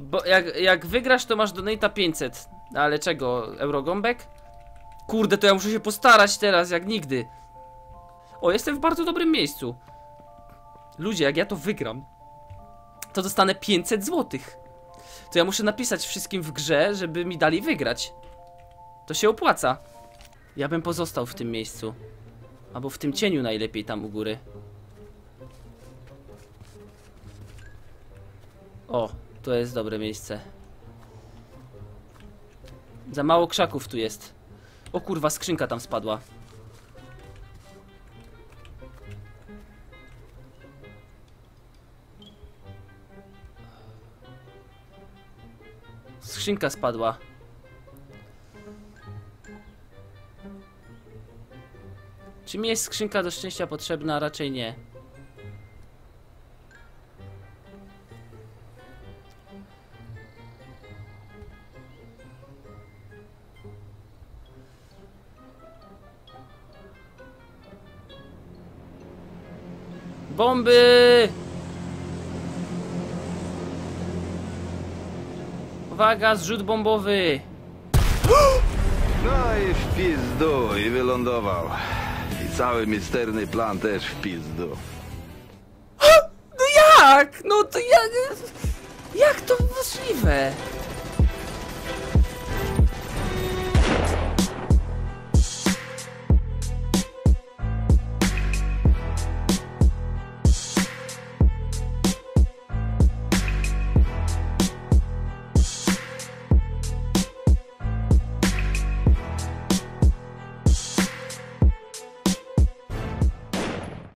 Bo jak, jak wygrasz, to masz donata 500. Ale czego? Eurogąbek? Kurde, to ja muszę się postarać teraz, jak nigdy. O, jestem w bardzo dobrym miejscu. Ludzie, jak ja to wygram, to dostanę 500 złotych. To ja muszę napisać wszystkim w grze, żeby mi dali wygrać. To się opłaca. Ja bym pozostał w tym miejscu. Albo w tym cieniu najlepiej tam u góry. O, to jest dobre miejsce. Za mało krzaków tu jest. O kurwa, skrzynka tam spadła. Skrzynka spadła. Czy mi jest skrzynka do szczęścia potrzebna? Raczej nie. Bomby! Uwaga, zrzut bombowy! No i w pizdu i wylądował. I cały misterny plan też w pizdu. No jak? No to jak... Jak to możliwe?